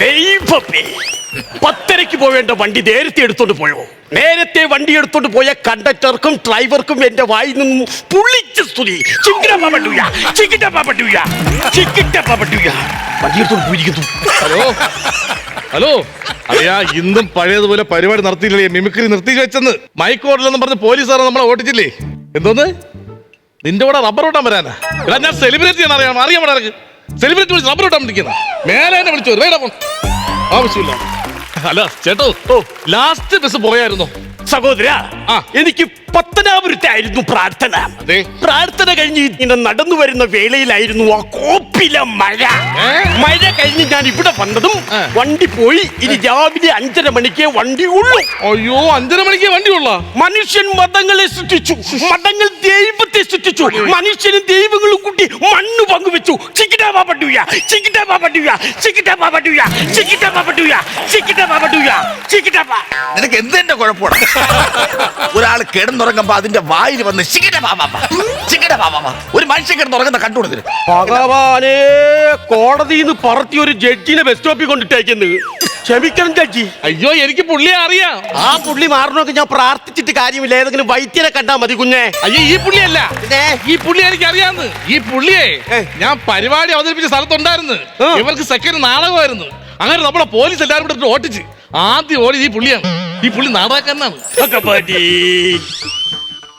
ദൈവമേ. പത്തരയ്ക്ക് പോവേണ്ട വണ്ടി നേരത്തെ എടുത്തോണ്ട് പോയോ? നേരത്തെ വണ്ടി എടുത്തോണ്ട് പോയ കണ്ടക്ടർക്കും ഡ്രൈവർക്കും എന്റെ വായിൽ നിന്നും പുള്ളിച്ച സ്തുതി ഹലോ? ഹലോ? അറിയാ ഇന്നും പഴയതുപോലെ പരിപാടി നടത്തിയില്ലേ മിമിക്രി നിർത്തി വെച്ചെന്ന്. മൈക്കോട്ടിലെന്നും പറഞ്ഞ് പോലീസുകാർ നമ്മളെ ഓടിച്ചില്ലേ? എന്തോന്ന്? നിന്റെ കൂടെ റബ്ബർ ഓട്ടാൻ വരാനാ? ഞാൻ സെലിബ്രേറ്റ് ചെയ്യാൻ അറിയാം. അറിയാൻ സെലിബ്രിറ്റി വിളിച്ച് റബ്ബർ ഓട്ടാൻ വിളിക്കുന്ന മേലെ എന്നെ വിളിച്ചു ഫോൺ ആവശ്യമില്ല. അല്ല ചേട്ടോ. ഓ ലാസ്റ്റ് ബസ് പോയായിരുന്നോ? സഹോദര ആ. എനിക്ക് പത്തനാപുരത്തായിരുന്നു പ്രാർത്ഥന. അതെ. പ്രാർത്ഥന കഴിഞ്ഞ് ഇങ്ങനെ നടന്നു വരുന്ന വേളയിലായിരുന്നു ആ കോപ്പിലെ മഴ? മഴ കഴിഞ്ഞ് ഞാൻ ഇവിടെ വന്നതും ആ. വണ്ടി പോയി. ഇനി രാവിലെ അഞ്ചര മണിക്ക് വണ്ടി ഉള്ളൂ അയ്യോ അഞ്ചര മണിക്ക് വണ്ടി ഉള്ള മനുഷ്യൻ മതങ്ങളെ സൃഷ്ടിച്ചു. മതങ്ങൾ ദൈവത്തെ സൃഷ്ടിച്ചു. മനുഷ്യനും ദൈവങ്ങളും കൂട്ടി മണ്ണ് പങ്കുവെച്ചു. ചിക്കിട്ടാ പാപ്പട്ടുയ ചിക്കിട്ടാ പാപ്പട്ടുയ ചിക്കിട്ടാ പാപ്പട്ടുയ ചിക്കിട്ടാ പാപ്പട്ടുയ ചിക്കിട്ടാ പാപ്പട്ടുയ ചിക്കിട്ടാ പാ നിനക്ക് എന്തിന്റെ കുഴപ്പമാണ്? ഒരാൾ കിടന്നുറങ്ങുമ്പോ അതിന്റെ വായിൽ വന്ന് ചികിട ചികിട ഒരു മനുഷ്യൻ കിടന്നുറങ്ങുന്ന കണ്ടുകൊടുത്തിട്ട് ഭഗവാനെ കോടതിയിൽ നിന്ന് പറത്തി ഒരു ജഡ്ജിനെ ബസ് സ്റ്റോപ്പിൽ കൊണ്ടിട്ടേക്കുന്നത് ക്ഷമിക്കണം ജഡ്ജി. അയ്യോ എനിക്ക് പുള്ളിയെ അറിയാം. ആ പുള്ളി മാറണമൊക്കെ ഞാൻ പ്രാർത്ഥിച്ചിട്ട് കാര്യമില്ല. ഏതെങ്കിലും വൈദ്യനെ കണ്ടാ മതി കുഞ്ഞേ. അയ്യോ ഈ പുള്ളിയല്ല? ഈ പുള്ളി എനിക്ക് അറിയാന്ന്. ഈ പുള്ളിയെ ഞാൻ പരിപാടി അവതരിപ്പിച്ച സ്ഥലത്തുണ്ടായിരുന്നു. ഇവർക്ക് സെക്കൻഡ് നാടകമായിരുന്നു. അങ്ങനെ നമ്മളെ പോലീസ് എല്ലാവരും കൂടെ ഓട്ടിച്ച്. ആദ്യം ഓടി ഈ പുള്ളിയാണ്. ഈ പുള്ളി നാടകക്കാരനാണ്. ഭഗവതി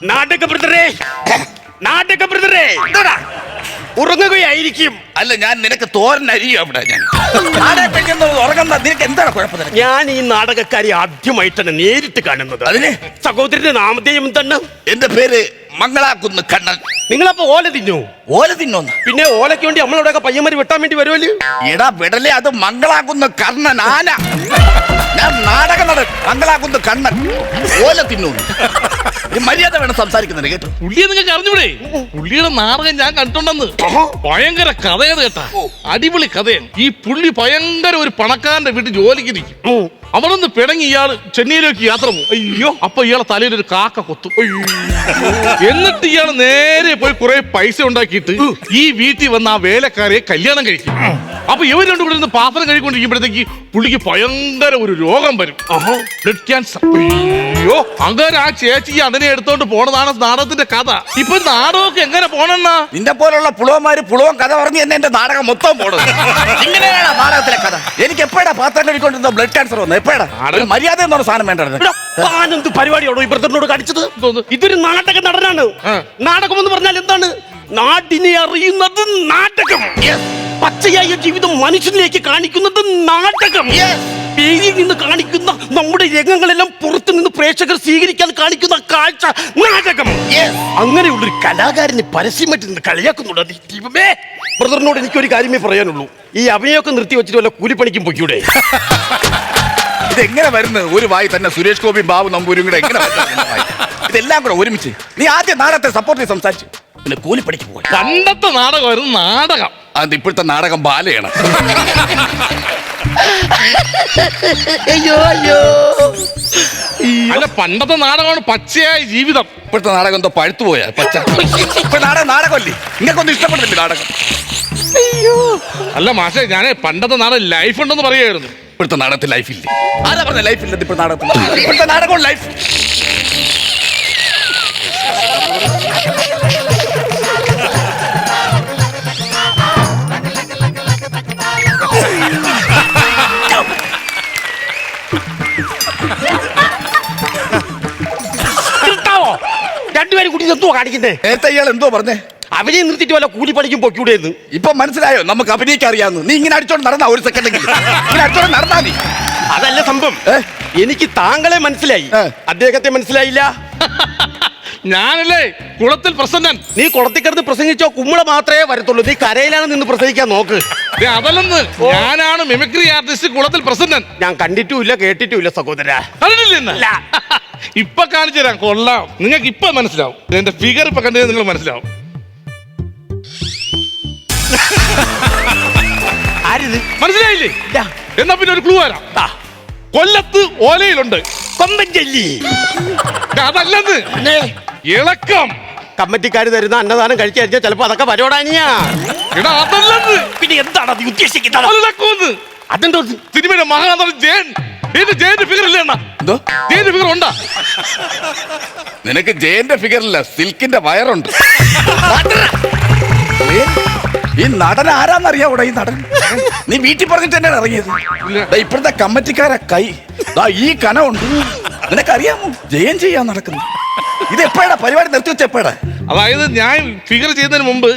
നാടക ബ്രദറേ നാടക ബ്രദറേ എന്താടാ? ഉറങ്ങുകയായിരിക്കും. അല്ല ഞാൻ നിനക്ക് തോരൻ അവിടെ ഞാൻ. ഉറങ്ങുന്ന നിനക്ക് എന്താണ് കുഴപ്പം നിനക്ക്? ഞാൻ ഈ നാടകക്കാരി ആദ്യമായിട്ടാണ് നേരിട്ട് കാണുന്നത്. അതിന്? സഹോദരന്റെ നാമധേയം തന്നെ എന്റെ പേര് മംഗളാക്കുന്ന് കണ്ണൻ. നിങ്ങളപ്പോ ഓല തിന്നു? ഓല തിന്നോന്ന്? പിന്നെ ഓലയ്ക്ക് വേണ്ടി നമ്മളവിടെയൊക്കെ പയ്യന്മാര് വെട്ടാൻ വേണ്ടി വരുമല്ലോ എടാ വിടലേ അത് മംഗളാക്കുന്ന് കർണൻ ആന ഞാൻ നാടക നടൻ മംഗളാക്കുന്ന് കണ്ണൻ. ഓല തിന്നുന്നു ഒരു മര്യാദ വേണം സംസാരിക്കുന്നത് കേട്ടോ? പുള്ളിയെ നിങ്ങൾക്ക് അറിഞ്ഞൂടെ? പുള്ളിയുടെ നാടകം ഞാൻ കണ്ടിട്ടുണ്ടെന്ന്. ഭയങ്കര കഥയത് കേട്ടാ. അടിപൊളി കഥയാണ്. ഈ പുള്ളി ഭയങ്കര ഒരു പണക്കാരന്റെ വീട്ടിൽ ജോലിക്ക് നിൽക്കും. അവിടെ നിന്ന് പിണങ്ങി ഇയാൾ ചെന്നൈയിലേക്ക് യാത്ര പോകും. അയ്യോ അപ്പൊ ഇയാളെ തലയിൽ ഒരു കാക്ക കൊത്തും. എന്നിട്ട് ഇയാൾ നേരെ പോയി കുറെ പൈസ ഉണ്ടാക്കിയിട്ട് ഈ വീട്ടിൽ വന്ന ആ വേലക്കാരെ കല്യാണം കഴിക്കും. അപ്പൊ ഇവർ രണ്ടു കൂടെ നിന്ന് പാത്രം കഴിക്കൊണ്ടിരിക്കുമ്പോഴത്തേക്ക് പുള്ളിക്ക് ഭയങ്കര ഒരു രോഗം വരും. Blood cancer. അയ്യോ അങ്ങനെ ആ ചേച്ചി അതിനെ എടുത്തോണ്ട് പോണതാണ് നാടകത്തിന്റെ കഥ. ഇപ്പൊ നാടകമൊക്കെ എങ്ങനെ പോണെന്നാ? നിന്നെ പോലുള്ള പുളവന്മാര് പുളവൻ കഥ പറഞ്ഞു തന്നെ എന്റെ നാടകം മൊത്തം പോണത് ഇങ്ങനെയാണ് നാടകത്തിലെ കഥ. എനിക്ക് എപ്പോഴാ പാത്രം കഴിക്കൊണ്ടിരുന്ന ബ്ലഡ് ക്യാൻസർ വന്നത്? എപ്പോഴാ? ഒരു മര്യാദ എന്ന് പറഞ്ഞ സാധനം വേണ്ടത്? താനെന്ത് പരിപാടിയാണോ ഈ ബ്രദറിനോട് കാണിച്ചത് ഇതൊരു നാടക നടനാണ്. നാടകം എന്ന് പറഞ്ഞാൽ എന്താണ്? നാടിനെ അറിയുന്നത് നാടകം. പച്ചയായ ജീവിതം മനുഷ്യനിലേക്ക് കാണിക്കുന്നത് നാടകം. പേരിൽ നിന്ന് കാണിക്കുന്ന നമ്മുടെ രംഗങ്ങളെല്ലാം പുറത്തു നിന്ന് പ്രേക്ഷകർ സ്വീകരിക്കാൻ കാണിക്കുന്ന കാഴ്ച നാടകം. അങ്ങനെയുള്ളൊരു കലാകാരനെ പരസ്യമായിട്ട് നിന്ന് കളിയാക്കുന്നുണ്ട് ദൈവമേ. ബ്രദറിനോട് എനിക്കൊരു കാര്യമേ പറയാനുള്ളൂ. ഈ അഭിനയമൊക്കെ നിർത്തി വെച്ചിട്ട് വല്ല കൂലിപ്പണിക്കും പൊയ്ക്കൂടെ? ഇതെങ്ങനെ വരുന്നത്? ഒരു വായി തന്നെ സുരേഷ് ഗോപി ബാബു നമ്പൂരും കൂടെ എങ്ങനെ? ഇതെല്ലാം കൂടെ ഒരുമിച്ച്. നീ ആദ്യം നാടകത്തെ സപ്പോർട്ട് ചെയ്ത് സംസാരിച്ചു. പിന്നെ കൂലിപ്പണിക്ക് പോയി നാടകം നാടകമായിരുന്നു നാടകം. അത് ഇപ്പോഴത്തെ നാടകം ബാലയാണ്. അയ്യോ അയ്യോ. അല്ല പണ്ടത്തെ നാടകമാണ് പച്ചയായ ജീവിതം. ഇപ്പോഴത്തെ നാടകം എന്തോ പഴുത്തു പോയാ പച്ച. ഇപ്പൊ നാടകം നാടകമല്ലേ? നിങ്ങൾക്കൊന്നും ഇഷ്ടപ്പെടുന്നില്ല നാടകം. അല്ല മാഷെ ഞാൻ പണ്ടത്തെ നാടകം ലൈഫ് ഉണ്ടെന്ന് പറയായിരുന്നു ഇപ്പോഴത്തെ നാടകത്തിൽ ലൈഫ് ഇല്ലേ? ആരാ പറഞ്ഞ ലൈഫ് ഇല്ലെന്ന് ഇപ്പോഴത്തെ നാടകത്തിൽ? ഇപ്പോഴത്തെ നാടകം ലൈഫ് കാണിക്കുന്നേ. നേരത്തെ ഇയാൾ എന്തോ പറഞ്ഞേ? അവനെ നിർത്തിട്ട് വല്ല കൂലിപ്പണിക്കും പൊയ്ക്കൂടെ എന്ന് ഇപ്പൊ മനസ്സിലായോ? നമുക്ക് അഭിനയിക്കാൻ അറിയാവുന്നു. നീ ഇങ്ങനെ അടിച്ചോണ്ട് നടന്ന ഒരു സെക്കൻഡ് ഇങ്ങനെ അടിച്ചോണ്ട് നടന്നാ നീ അതല്ല സംഭവം. എനിക്ക് താങ്കളെ മനസ്സിലായി. അദ്ദേഹത്തെ മനസ്സിലായില്ല. ഞാനല്ലേ കുളത്തിൽ പ്രസന്നൻ. നീ കുളത്തിൽ കിടന്ന് പ്രസംഗിച്ചോ കുമ്മള മാത്രമേ വരത്തുള്ളൂ. നീ കരയിലാണ് നിന്ന് പ്രസംഗിക്കാൻ നോക്ക്. ദേ, അതല്ലെന്ന്. ഞാനാണ് മിമിക്രി ആർട്ടിസ്റ്റ് കുളത്തിൽ പ്രസന്നൻ. ഞാൻ കണ്ടിട്ടുമില്ല കേട്ടിട്ടുമില്ല സഹോദര. ഇപ്പൊ കാണിച്ചു തരാം കൊള്ളാം. നിങ്ങൾക്ക് ഇപ്പൊ മനസ്സിലാവും. എന്റെ ഫിഗർ ഇപ്പൊ കണ്ടു നിങ്ങൾ മനസ്സിലാവും. ആരിത്? മനസ്സിലായില്ലേ? ഇല്ല. എന്നാ പിന്നെ ഒരു ക്ലൂ വരാം കൊല്ലത്ത് ഓലയിലുണ്ട്. കൊമ്പൻ ചെല്ലി അതല്ലെന്ന്. ഇളക്കം. കമ്മിറ്റിക്കാർ തരുന്ന അന്നദാനം കഴിച്ചു ചിലപ്പോ അതൊക്കെ പരിപാടാനിയാ എടാ അതല്ലെന്ന്. പിന്നെ എന്താണ് അത് ഉദ്ദേശിക്കുന്നത്? ഇളക്കമെന്ന്. അതെന്തോ സിനിമയുടെ മഹാനടൻ ജയൻ. എന്റെ ജയന്റെ ഫിഗർ ഇല്ലേ അണ്ണാ? എന്തോ? ജയന്റെ ഫിഗർ ഉണ്ടാ? നിനക്ക് ജയന്റെ ഫിഗറില്ല സിൽക്കിന്റെ വയറുണ്ട്. ഏ, ഈ നടൻ ആരാന്നറിയാ ഈ നടൻ? നീ വീട്ടിൽ പറഞ്ഞിട്ട് തന്നെ ഇറങ്ങിയത്. ദാ ഇപ്പോഴത്തെ കമ്മറ്റിക്കാരെ കൈ. ദാ ഈ കനമുണ്ട് നിനക്കറിയാമോ? ജയം ചെയ്യാൻ നടക്കുന്നു. ഇത് എപ്പോഴാ പരിപാടി നിർത്തി വെച്ച അതായത് ഞാൻ ഫിഗർ ചെയ്യുന്നതിന് മുമ്പ്.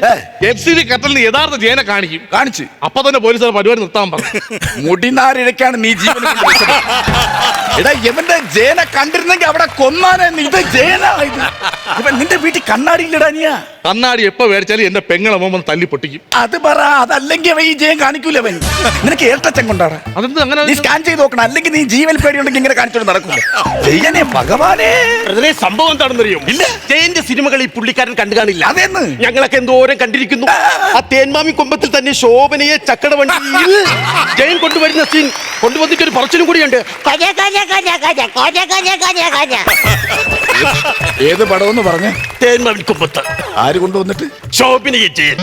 എഫ് സി ഡി കട്ടലിന് യഥാർത്ഥ ജയനെ കാണിക്കും. കാണിച്ചു. അപ്പൊ തന്നെ പോലീസുകാർ പരിപാടി നിർത്താൻ പറഞ്ഞു മുടിനാരിഴക്കാണ് നീ ജീവൻ എടാ ഇവന്റെ ജയനെ കണ്ടിരുന്നെങ്കിൽ അവിടെ കൊന്നാനെ. ഇത് ഇവൻ നിന്റെ വീട്ടിൽ കണ്ണാടിയില്ലടാ നീയാ. കണ്ണാടി എപ്പോ മേടിച്ചാലും എന്റെ പെങ്ങളെ മോമൻ തല്ലി പൊട്ടിക്കും. അത് പറ അതല്ലെങ്കിൽ അവൻ ഈ ജയം കാണിക്കൂല അവൻ. നിനക്ക് ഏട്ടച്ചൻ കൊണ്ടാണ് അതെന്ത് അങ്ങനെ നീ സ്കാൻ ചെയ്ത് നോക്കണം. അല്ലെങ്കിൽ നീ ജീവൻ പേടിയുണ്ടെങ്കിൽ ഇങ്ങനെ കാണിച്ചോണ്ട് നടക്കൂല ജയനെ ഭഗവാനെ. ബ്രദറെ സംഭവം എന്താണെന്നറിയോ? ഇല്ല. ജയന്റെ സിനിമകൾ ഈ പുള്ളിക്കാരൻ കണ്ടു കാണില്ല. അതെന്ന്? ഞങ്ങളൊക്കെ എന്തോരം കണ്ടിരിക്കുന്നു. ആ തേന്മാമി കൊമ്പത്തിൽ തന്നെ ശോഭനയെ ചക്കട വണ്ടി ജയൻ കൊണ്ടുവരുന്ന സീൻ കൊണ്ടുവന്നിട്ട് ഒരു പറച്ചിലും കൂടിയുണ്ട്. ഏത് പടമെന്ന് പറഞ്ഞു? തേന്മാമി കൊമ്പത്ത്. ആര് കൊണ്ടുവന്നിട്ട്? ശോഭനയെ ജയൻ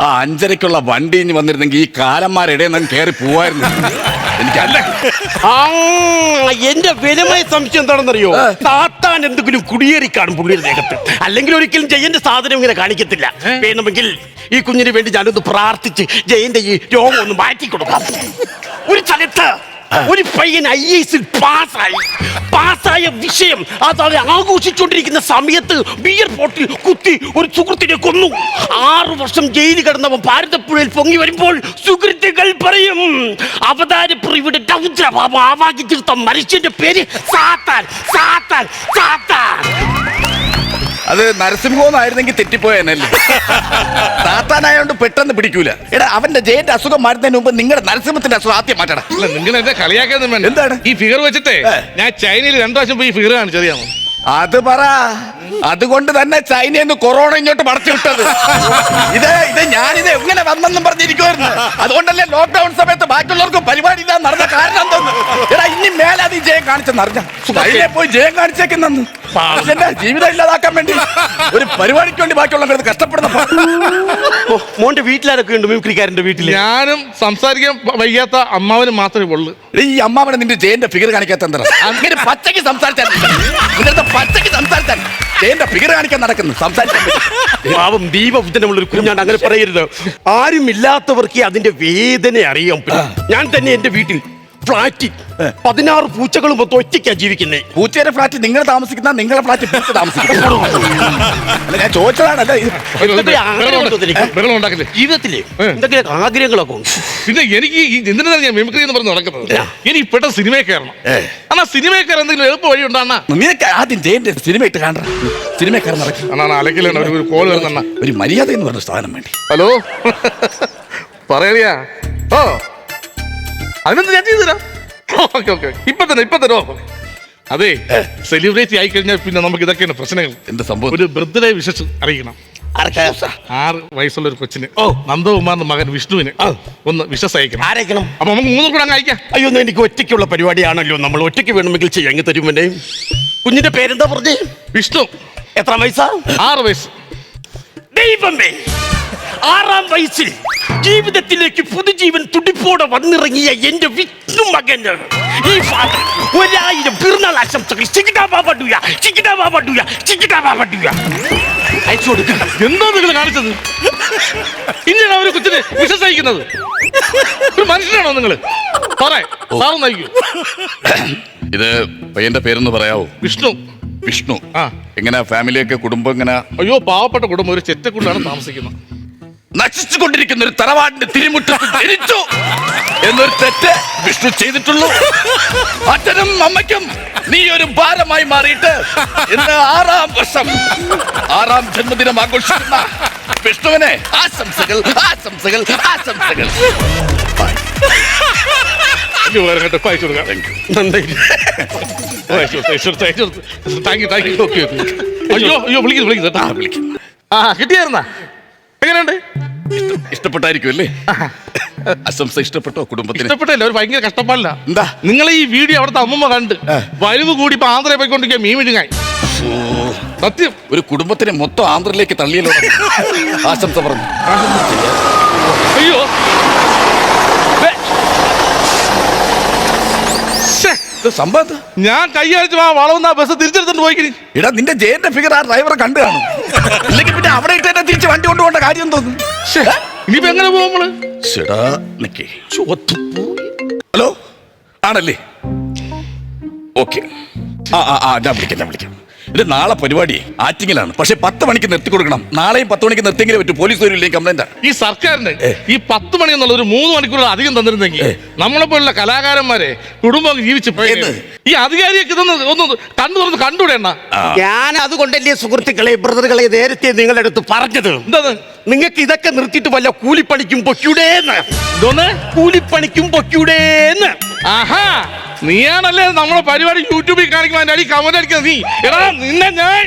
ആ അഞ്ചരയ്ക്കുള്ള വണ്ടി ഇനി വന്നിരുന്നെങ്കിൽ ഈ കാലന്മാരുടെ കയറി പോവായിരുന്നു. എനിക്കല്ല ആ എന്റെ വിലമായ സംശയം എന്താണെന്നറിയോ? താത്താൻ എന്തെങ്കിലും കുടിയേറി കാണും പുള്ളിയുടെ ദേഹത്ത്. അല്ലെങ്കിൽ ഒരിക്കലും ജയന്റെ സാധനം ഇങ്ങനെ കാണിക്കത്തില്ല. വേണമെങ്കിൽ ഈ കുഞ്ഞിന് വേണ്ടി ഞാനൊന്ന് പ്രാർത്ഥിച്ച് ജയന്റെ ഈ രോഗം ഒന്ന് മാറ്റി കൊടുക്കാം ഒരു സ്ഥലത്ത് ഒരു പയ്യൻ ഐ എസിൽ പാസ്സായി. പാസ്സായ വിഷയം അതാണ് ആഘോഷിച്ചുകൊണ്ടിരിക്കുന്ന സമയത്ത് ബിയർ പോട്ടിൽ കുത്തി ഒരു സുഹൃത്തിനെ കൊന്നു. ആറു വർഷം ജയിലിൽ കിടന്നവൻ ഭാരതപ്പുഴയിൽ പൊങ്ങി വരുമ്പോൾ സുഹൃത്തുക്കൾ പറയും അവതാരപ്രിയുടെ രൗദ്രഭാവം തീർത്ത മനുഷ്യന്റെ പേര് സാത്താൻ സാത്താൻ സാത്താൻ. അത് നരസിംഹമെന്നായിരുന്നെങ്കിൽ തെറ്റിപ്പോയനല്ലേ? താത്താനായോണ്ട് പെട്ടെന്ന് പിടിക്കൂല. എടാ അവന്റെ ജയന്റെ അസുഖം മാറ്റുന്നതിന് മുമ്പ് നിങ്ങളുടെ നരസിംഹത്തിന്റെ അസുഖം ആദ്യം മാറ്റണം അല്ല നിങ്ങൾ എന്നെ കളിയാക്കാൻ എന്താണ്? ഈ ഫിഗർ വെച്ചിട്ടേ ഞാൻ ചൈനയിൽ രണ്ടു പ്രാവശ്യം പോയി ഫിഗർ കാണിച്ചറിയാമോ? അത് പറ. അതുകൊണ്ട് തന്നെ ചൈനയിൽ നിന്ന് കൊറോണ ഇങ്ങോട്ട് പടച്ചു വിട്ടത്. ഇത് ഇത് ഞാനിത് എങ്ങനെ വന്നെന്നും പറഞ്ഞിരിക്കുമായിരുന്നു അതുകൊണ്ടല്ലേ ലോക്ക്ഡൌൺ സമയത്ത് ബാക്കിയുള്ളവർക്ക് പരിപാടി ഇതാ നടന്ന കാരണം എന്തോന്ന്? എടാ ഇനി മേലെ അത് ജയം കാണിച്ചെന്നറിഞ്ഞ ചൈനയിൽ പോയി ജയം കാണിച്ചേക്കുന്നെന്ന്. എന്റെ ജീവിതം ഇല്ലാതാക്കാൻ വേണ്ടി ഒരു പരിപാടിക്ക് വേണ്ടി ബാക്കിയുള്ളവർക്ക് കഷ്ടപ്പെടുന്ന മോന്റെ വീട്ടിലാരൊക്കെ ഉണ്ട് മിമിക്രിക്കാരന്റെ വീട്ടിൽ ഞാനും സംസാരിക്കാൻ വയ്യാത്ത അമ്മാവനും മാത്രമേ ഉള്ളൂ. ഈ അമ്മാവനെ നിന്റെ ജയന്റെ ഫിഗർ കാണിക്കാത്ത എന്താ അങ്ങനെ പച്ചയ്ക്ക് സംസാരിച്ചാൽ പച്ചയ്ക്ക് പച്ചക്ക് സംസാരിച്ചാൽ എന്റെ പേര് കാണിക്കാൻ നടക്കുന്നു. സംസാരിക്കാൻ ഉള്ള ഒരു കുഞ്ഞാണ് അങ്ങനെ പറയരുത്. ആരുമില്ലാത്തവർക്ക് അതിന്റെ വേദന അറിയാം ഞാൻ തന്നെ എന്റെ വീട്ടിൽ ഫ്ലാറ്റിൽ പതിനാറ് പൂച്ചകളും മൊത്തം ഒറ്റയ്ക്കാ ജീവിക്കുന്നേ. പൂച്ചയുടെ ഫ്ലാറ്റ് നിങ്ങൾ താമസിക്കുന്ന നിങ്ങളെ ഫ്ലാറ്റ് പൂച്ച താമസിക്കുന്നു. അല്ല ഞാൻ ചോദിച്ചതാണല്ലേ? ജീവിതത്തിൽ എന്തൊക്കെ ആഗ്രഹങ്ങളൊക്കെ ഉണ്ട്. പിന്നെ എനിക്ക് എന്തിനാ ഞാൻ മിമിക്രി എന്ന് പറഞ്ഞ് നടക്കുന്നത്? എനിക്ക് പെട്ടെന്ന് സിനിമയെ കയറണം. അണ്ണാ സിനിമയെ കയറാൻ എന്തെങ്കിലും എളുപ്പ വഴി ഉണ്ടോ അണ്ണാ? നിനക്ക് ആദ്യം ജയന്റെ സിനിമ ഇട്ട് കാണാൻ സിനിമ കയറി നടക്കും. അണ്ണാ അലക്കിലാണ് ഒരു കോൾ വരുന്ന ഒരു മര്യാദ എന്ന് പറഞ്ഞ സാധനം വേണ്ടി. ഹലോ? പറയണിയാ ഓ. അതിനെന്ത് ഞാൻ ചെയ്തു തരാം ഓക്കെ ഓക്കെ ഇപ്പൊ തന്നെ ഇപ്പൊ തന്നെ. അതെ സെലിബ്രേറ്റ് ആയി കഴിഞ്ഞാൽ പിന്നെ നമുക്ക് ഇതൊക്കെയാണ് പ്രശ്നങ്ങൾ. എന്ത് സംഭവം? ഒരു ബർത്ത്ഡേ വിശേഷം അറിയിക്കണം? ആറ് വയസ്സുള്ള ഒരു കൊച്ചിന്. ഓ. നന്ദകുമാറിന്റെ മകൻ വിഷ്ണുവിന് ഒന്ന് വിശ്വസ് അയക്കണം. ആരേക്കണം? അപ്പൊ നമുക്ക് മൂന്ന് കൂടെ അങ്ങ് അയക്കാം. അയ്യോ എനിക്ക് ഒറ്റയ്ക്കുള്ള പരിപാടിയാണല്ലോ. നമ്മൾ ഒറ്റയ്ക്ക് വേണമെങ്കിൽ ചെയ്യാൻ തരും കുഞ്ഞിന്റെ പേരെന്താ പറഞ്ഞേ? വിഷ്ണു. എത്ര വയസ്സാ? ആറ് വയസ്സ്. ദൈവമേ! ആറാം വയസ്സിൽ ജീവിതത്തിലേക്ക് പുതുജീവൻ തുടിപ്പോടെ വന്നിറങ്ങിയ എന്റെ വിഷ്ണു മകന്. ഈ ഫാദർ ഒരായിരം പിറന്നാൾ ആശംസകൾ. ചിക്കിടാ ബാബഡുയ ചിക്കിടാ ബാബഡുയ ചിക്കിടാ ബാബഡുയ അയച്ചു കൊടുക്കുക എന്താ നിങ്ങൾ കാണിച്ചത്? ഇനിയാണ് അവരെ കൊച്ചിന് വിശ്വസിക്കുന്നത്. ഒരു മനുഷ്യനാണോ നിങ്ങൾ പറയൂ ഇത് പയ്യന്റെ പേരൊന്ന് പറയാവോ? വിഷ്ണു. വിഷ്ണു. ആ. എങ്ങനെ ഫാമിലിയൊക്കെ കുടുംബം എങ്ങനെ? അയ്യോ പാവപ്പെട്ട കുടുംബം ഒരു ചെറ്റക്കുണ്ടാണ് താമസിക്കുന്നത്. നശിച്ചുകൊണ്ടിരിക്കുന്ന ഒരു തറവാടിന്റെ തിരുമുറ്റത്ത് ജനിച്ചു എന്നൊരു തെറ്റ് വിഷ്ണു ചെയ്തിട്ടുള്ളൂ. അച്ഛനും അമ്മയ്ക്കും നീ ഒരു ഭാരമായി മാറിയിട്ട് ഇന്ന് ആറാം വർഷം ആറാം ജന്മദിനം ആഘോഷിക്കുന്ന വിഷ്ണുവിനെ ആശംസകൾ ആശംസകൾ ആശംസകൾ. അയ്യോ അയ്യോ വിളിക്കുന്നു വിളിക്കുന്നു. വിളിക്കും ആ കിട്ടിയായിരുന്നാ? എങ്ങനെയുണ്ട്? ഇഷ്ടപ്പെട്ടായിരിക്കും അല്ലേ? അസംസ ഇഷ്ടപ്പെട്ടോ കുടുംബത്തിന്? ഇഷ്ടപ്പെട്ടല്ലേ ഒരു ഭയങ്കര കഷ്ടപ്പാടില്ല. എന്താ? നിങ്ങൾ ഈ വീഡിയോ അവിടുത്തെ അമ്മമ്മ കണ്ട് വലുവ് കൂടി ഇപ്പൊ ആന്ധ്രയെ പോയിക്കൊണ്ടിരിക്കുക മീൻ വിഴുങ്ങായി സത്യം. ഒരു കുടുംബത്തിനെ മൊത്തം ആന്ധ്രയിലേക്ക് തള്ളിയല്ലോ. ആശംസ പറഞ്ഞു. അയ്യോ? ഞാൻ കൈയടിച്ച് ആ വളവുന്ന ബസ് തിരിച്ചെടുത്തോണ്ട് പോയിക്കിനി. എടാ നിന്റെ ജയന്റെ ഫിഗർ ആ ഡ്രൈവറെ കണ്ടു കാണും. ഇല്ലെങ്കിൽ പിന്നെ അവിടെ ഇട്ട് കൊണ്ടുപോകേണ്ട കാര്യം തോന്നുന്നു ഇനിയിപ്പോ എങ്ങനെ പോകും നമ്മൾ? ചേടാ നിക്കേ. ഹലോ? ആണല്ലേ? ഓക്കെ. ആ ആ ആ ഞാൻ വിളിക്കാം ഞാൻ വിളിക്കാം. ഇത് നാളെ പരിപാടി. ആറ്റിങ്ങിലാണ്. പക്ഷെ പത്ത് മണിക്ക് നിർത്തി കൊടുക്കണം. നാളെയും പത്ത് മണിക്ക് നിർത്തിയെങ്കിലേ പറ്റും. പോലീസ് വരില്ലേ കംപ്ലൈന്റ് ഈ സർക്കാരിന് ഈ പത്ത് മണി എന്നുള്ള ഒരു മൂന്ന് മണിക്കൂർ അധികം തന്നിരുന്നെങ്കിൽ. നമ്മളെ പോലുള്ള കലാകാരന്മാരെ കുടുംബം ജീവിച്ചു പോയി. എന്ന്? ഈ അധികാരിയൊക്കെ ഇതൊന്ന് ഒന്ന് കണ്ടു തുറന്ന് കണ്ടുവിടേണ്ട ഞാൻ അതുകൊണ്ടല്ലേ സുഹൃത്തുക്കളെ ബ്രദറുകളെ നേരത്തെ നിങ്ങളുടെ അടുത്ത് പറഞ്ഞത്? എന്താ നിങ്ങൾക്ക് ഇതൊക്കെ നിർത്തിയിട്ട് വല്ല കൂലിപ്പണിക്കും പൊക്കിയുടേന്ന് കൂലിപ്പണിക്കും പൊക്കിയുടേന്ന് ആഹാ. നീയാണല്ലേ നമ്മളെ പരിപാടി യൂട്യൂബിൽ കാണിക്കുമ്പോൾ അതിന്റെ അടി കമന്റ് അടിക്കുന്നത്? നീ. എടാ നിന്നെ ഞാൻ